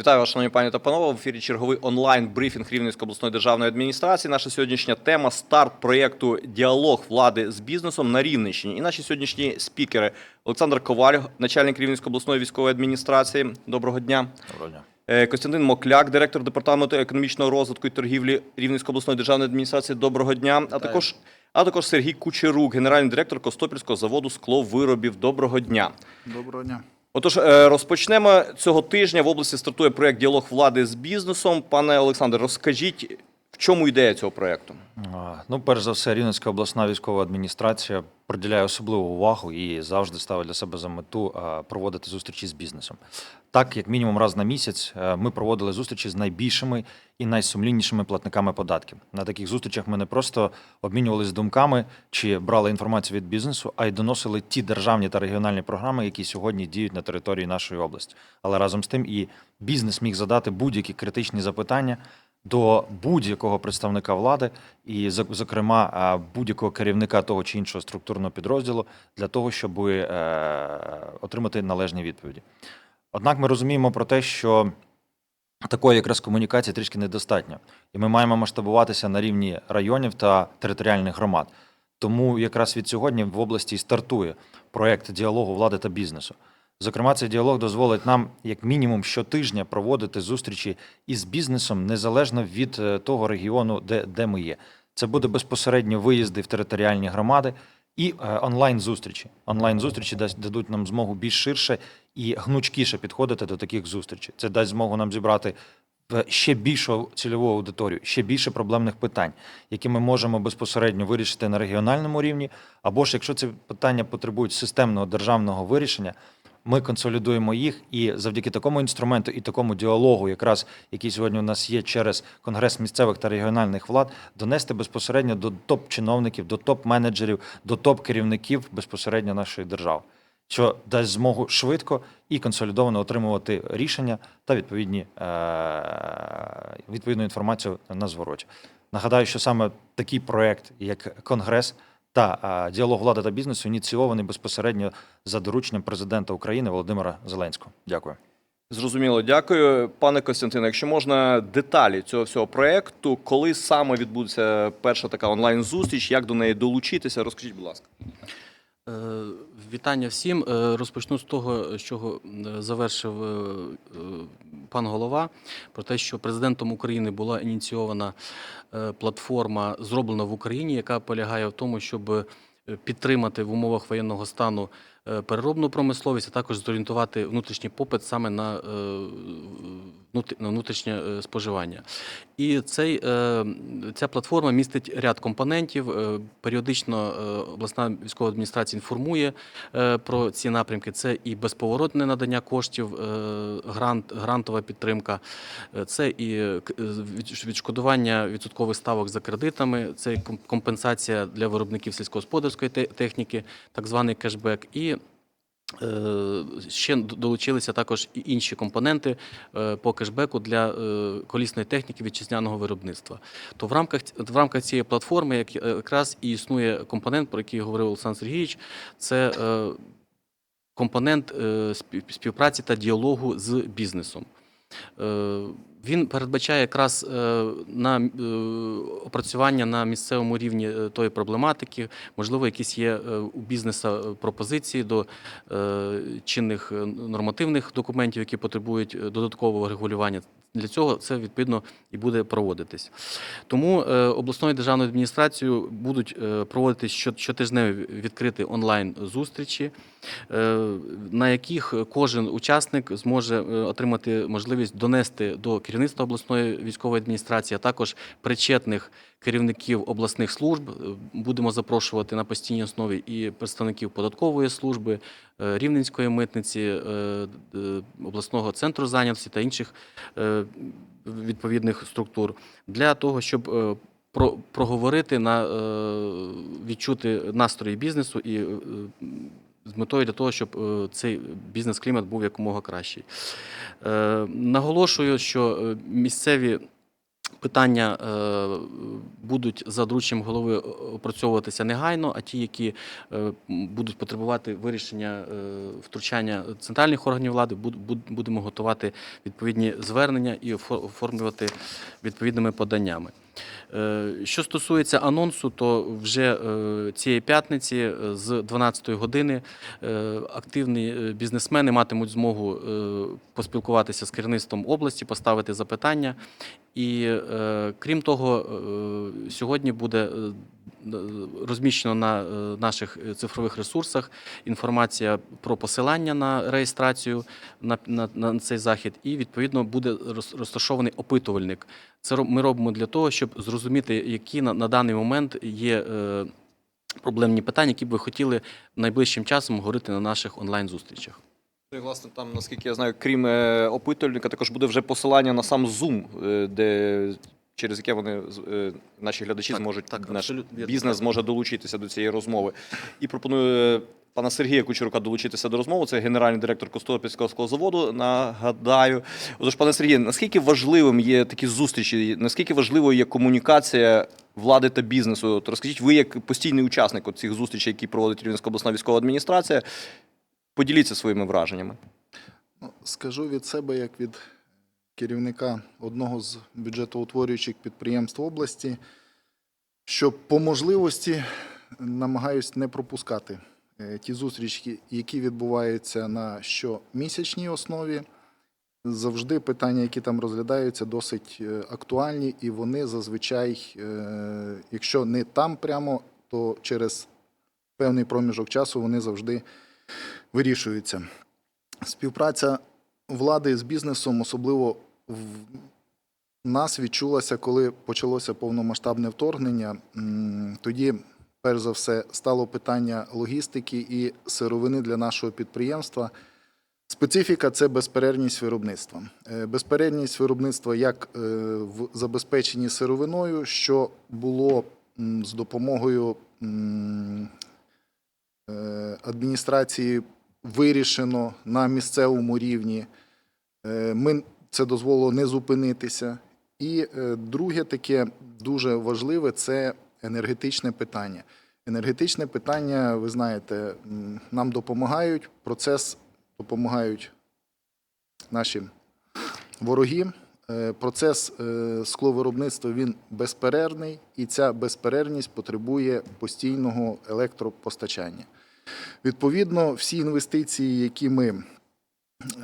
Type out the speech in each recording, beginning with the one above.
Вітаю вас, шановні пані та панове. В ефірі черговий онлайн брифінг Рівненської обласної державної адміністрації. Наша сьогоднішня тема старт проєкту Діалог влади з бізнесом на Рівненщині. І наші сьогоднішні спікери Олександр Коваль, начальник Рівненської обласної військової адміністрації. Доброго дня. Доброго дня. Е, Костянтин Мокляк, директор департаменту економічного розвитку і торгівлі Рівненської обласної державної адміністрації. Доброго дня. А також, а також Сергій Кучерук, генеральний директор Костопільського заводу скловиробів. Доброго дня. Доброго дня. Отож, е, розпочнемо цього тижня. В області стартує проект Діалог влади з бізнесом. Пане Олександре, розкажіть, чому ідея цього проекту? Ну, перш за все, Рівненська обласна військова адміністрація приділяє особливу увагу і завжди ставить для себе за мету проводити зустрічі з бізнесом. Так, як мінімум раз на місяць, е, ми проводили зустрічі з найбільшими і найсумліннішими платниками податків. На таких зустрічах ми не просто обмінювалися думками чи брали інформацію від бізнесу, а й доносили ті державні та регіональні програми, які сьогодні діють на території нашої області. Але разом з тим і бізнес міг задати будь-які критичні запитання до будь-якого представника влади, і зок- зокрема будь-якого керівника того чи іншого структурного підрозділу для того, щоб е, отримати належні відповіді. Однак ми розуміємо про те, що такої якраз комунікації трішки недостатньо, і ми маємо масштабуватися на рівні районів та територіальних громад. Тому якраз від сьогодні в області стартує проект діалогу влади та бізнесу. Зокрема, цей діалог дозволить нам як мінімум щотижня проводити зустрічі із бізнесом незалежно від е, того регіону, де, де ми є. Це буде безпосередньо виїзди в територіальні громади і е, онлайн-зустрічі. Онлайн-зустрічі дасть- дадуть нам змогу більш ширше і гнучкіше підходити до таких зустрічей. Це дасть змогу нам зібрати ще більшу цільову аудиторію, ще більше проблемних питань, які ми можемо безпосередньо вирішити на регіональному рівні, або ж якщо ці питання потребують системного державного вирішення. Ми консолідуємо їх, і завдяки такому інструменту і такому діалогу, якраз який сьогодні у нас є через конгрес місцевих та регіональних влад, донести безпосередньо до топ-чиновників, до топ-менеджерів, до топ-керівників безпосередньо нашої держави, що дасть змогу швидко і консолідовано отримувати рішення та відповідні е- відповідну інформацію на звороті. Нагадаю, що саме такий проект, як Конгрес та діалог влади та бізнесу, ініційований безпосередньо за дорученням президента України Володимира Зеленського. Дякую. Зрозуміло, дякую. Пане Костянтине, якщо можна деталі цього всього проекту, коли саме відбудеться перша така онлайн-зустріч, як до неї долучитися, розкажіть, будь ласка. Е, Вітання всім. Е, Розпочну з того, з чого е, завершив пан голова, про те, що президентом України була ініційована платформа зроблена в Україні, яка полягає в тому, щоб підтримати в умовах воєнного стану переробну промисловість, а також зорієнтувати внутрішній попит саме на е, на внутрішнє е, споживання. І цей, е, ця платформа містить ряд компонентів. Е, Періодично е, обласна військова адміністрація інформує е, про ці напрямки. Це і безповоротне надання коштів, е, грант, грантова підтримка, е, це і е, е, відшкодування відсоткових ставок за кредитами, це компенсація для виробників сільськогосподарської техніки, так званий кешбек. І Е, Ще долучилися також і інші компоненти е, по кешбеку для е, колісної техніки вітчизняного виробництва. То в рамках в рамках цієї платформи як- е, якраз і існує компонент, про який говорив Олександр Сергійович, це е, компонент е, співпраці та діалогу з бізнесом. Він передбачає якраз е, на е, опрацювання на місцевому рівні е, тої проблематики. Можливо, якісь є у бізнеса пропозиції до чинних нормативних документів, які потребують додаткового регулювання. Для цього це відповідно і буде проводитись. Тому обласною державною адміністрацією будуть проводитись щотижневі відкриті онлайн зустрічі, на яких кожен учасник зможе отримати можливість донести до керівництва обласної військової адміністрації, а також причетних керівників обласних служб. Е, Будемо запрошувати на постійній основі і представників податкової служби, е, рівненської митниці, е, обласного центру зайнятості та інших відповідних структур для того, щоб про, проговорити на відчути настрої бізнесу і з метою для того, щоб е, цей бізнес-клімат був якомога кращий. Е, Наголошую, що е, місцеві Питання будуть за дорученням голови опрацьовуватися негайно, а ті, які будуть потребувати вирішення втручання центральних органів влади, буд- буд- будемо готувати відповідні звернення і оформлювати відповідними поданнями. Е, Що стосується анонсу, то вже е, цієї п'ятниці е, з 12 години активні бізнесмени матимуть змогу поспілкуватися з керівництвом області, поставити запитання. І е, крім того, е, сьогодні буде е, розміщено на е, наших цифрових ресурсах інформація про посилання на реєстрацію на, на, на цей захід, і відповідно буде роз- розташований опитувальник. Це ми робимо для того, щоб зрозуміти, які на, на даний момент є е, проблемні питання, які б ви хотіли найближчим часом говорити на наших онлайн-зустрічах. Ну і, власне, там, наскільки я знаю, крім е, опитувальника, також буде вже посилання на сам Zoom, е, де через яке вони е, наші глядачі Так, зможуть так, наш абсолютно бізнес зможе долучитися до цієї розмови. І пропоную пана Сергія Кучерука долучитися до розмови. Це генеральний директор Костопільського заводу. Нагадаю. Отож, пане Сергію, наскільки важливим є такі зустрічі? Наскільки важливою є комунікація влади та бізнесу? От розкажіть, ви як постійний учасник от цих зустрічей, які проводить Рівненська обласна військова адміністрація, поділіться своїми враженнями. Ну, Скажу від себе, як від керівника одного з бюджетоутворюючих підприємств області, що по можливості намагаюсь не пропускати е, ті зустрічі, які відбуваються на щомісячній основі. Завжди питання, які там розглядаються, досить е, актуальні, і вони зазвичай, е, якщо не там прямо, то через певний проміжок часу вони завжди вирішуються. Співпраця влади з бізнесом, особливо в нас відчулася, коли почалося повномасштабне вторгнення. Тоді, перш за все, стало питання логістики і сировини для нашого підприємства. Специфіка це безперервність виробництва. Е, Безперервність виробництва як е, в забезпеченні сировиною, що було з допомогою е, адміністрації вирішено на місцевому рівні. Е, Ми це дозволило не зупинитися. І е, друге таке дуже важливе це енергетичне питання. Енергетичне питання, ви знаєте, нам допомагають, процес допомагають наші вороги. Е, Процес скловиробництва він безперервний, і ця безперервність потребує постійного електропостачання. Відповідно, всі інвестиції, які ми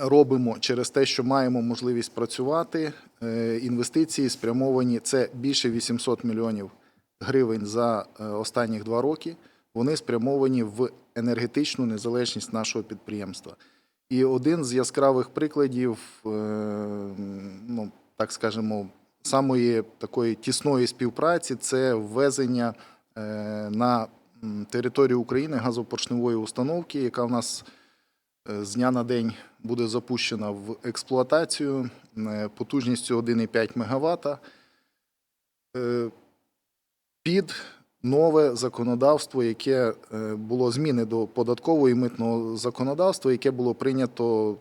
робимо через те, що маємо можливість працювати, е, інвестиції спрямовані це більше 800 мільйонів гривень за е, останніх два роки. Вони спрямовані в енергетичну незалежність нашого підприємства. І один з яскравих прикладів, е, ну так скажемо, самої такої тісної співпраці це ввезення на територію України газопоршневої установки, яка в нас е, з дня на день буде запущена в експлуатацію е, потужністю 1,5 МВт е, під нове законодавство, яке було зміни до податкового і митного законодавства, яке було прийнято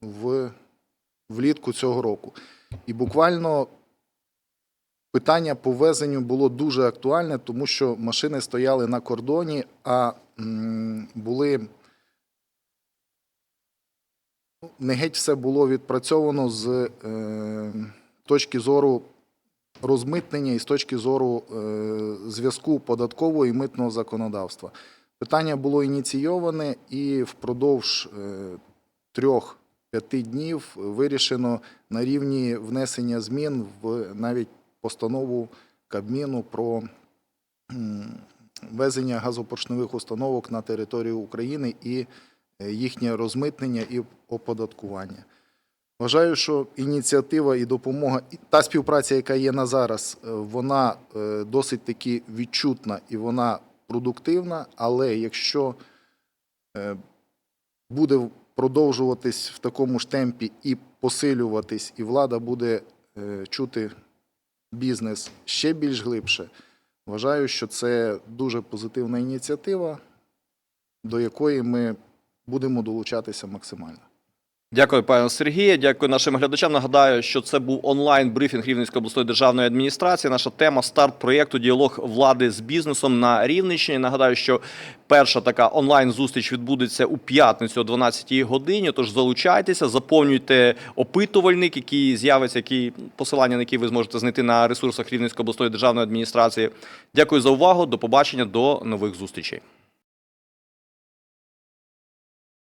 в влітку цього року. І буквально питання по ввезенню було дуже актуальне, тому що машини стояли на кордоні, а були не геть все було відпрацьовано з е, точки зору розмитнення і з точки зору е, зв'язку податкового і митного законодавства. Питання було ініційоване і впродовж е, трьох-п'яти днів вирішено на рівні внесення змін в навіть постанову Кабміну про м, ввезення газопоршневих установок на територію України і е, їхнє розмитнення і оподаткування. Вважаю, що ініціатива і допомога, і та співпраця, яка є на зараз, е, вона е, досить таки відчутна і вона продуктивна. Але якщо буде продовжуватись в такому ж темпі і посилюватись, і влада буде чути бізнес ще більш глибше, вважаю, що це дуже позитивна ініціатива, до якої ми будемо долучатися максимально. Дякую, пане Сергію. Дякую нашим глядачам. Нагадаю, що це був онлайн брифінг Рівненської обласної державної адміністрації. Наша тема старт проєкту діалог влади з бізнесом на Рівненщині. Нагадаю, що перша така онлайн зустріч відбудеться у п'ятницю о 12 годині. Тож залучайтеся, заповнюйте опитувальник, який з'явиться, який посилання на який ви зможете знайти на ресурсах Рівненської обласної державної адміністрації. Дякую за увагу. До побачення, до нових зустрічей.